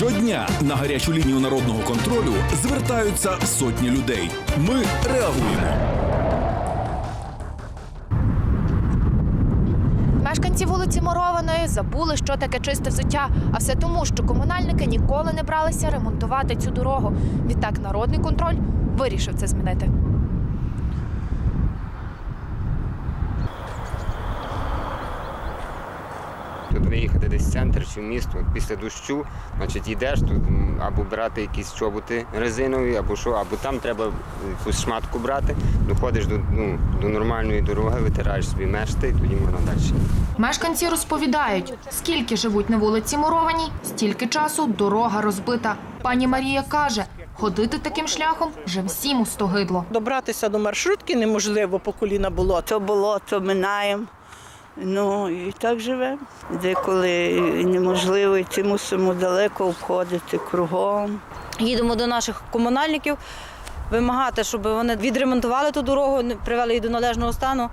Щодня на гарячу лінію народного контролю звертаються сотні людей. Ми реагуємо. Мешканці вулиці Морованої забули, що таке чисте взуття, а все тому, що комунальники ніколи не бралися ремонтувати цю дорогу. Відтак народний контроль вирішив це змінити. Тут виїхати десь в центр чи в місто після дощу, значить йдеш тут або брати якісь чоботи резинові, або що, або там треба якусь шматку брати, доходиш до, ну, до нормальної дороги, витираєш собі мешти і тоді можна далі. Мешканці розповідають, скільки живуть на вулиці Мурованій, стільки часу дорога розбита. Пані Марія каже, ходити таким шляхом вже всім устогидло. Добратися до маршрутки неможливо, по коліна було. то болото минаємо. Ну і так живемо. Деколи неможливо йти, мусимо далеко обходити кругом. їдемо до наших комунальників вимагати, щоб вони відремонтували ту дорогу, привели її до належного стану,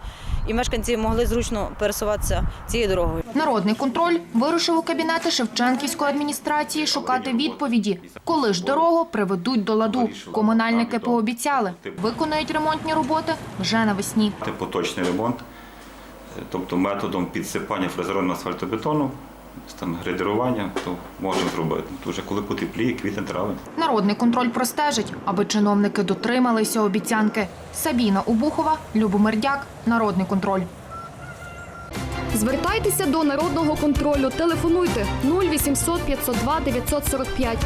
і мешканці могли зручно пересуватися цією дорогою. Народний контроль вирушив у кабінети Шевченківської адміністрації шукати відповіді, коли ж дорогу приведуть до ладу. Комунальники пообіцяли, виконають ремонтні роботи вже навесні. Це поточний ремонт, тобто методом підсипання фрезерованого асфальтобетону, там грейдерування, то можемо зробити. Тут вже коли потепліє, квітень травень. Народний контроль простежить, аби чиновники дотрималися обіцянки. Сабіна Убухова, Любомир Дяк, Народний контроль. Звертайтеся до народного контролю. Телефонуйте 0800 502 945.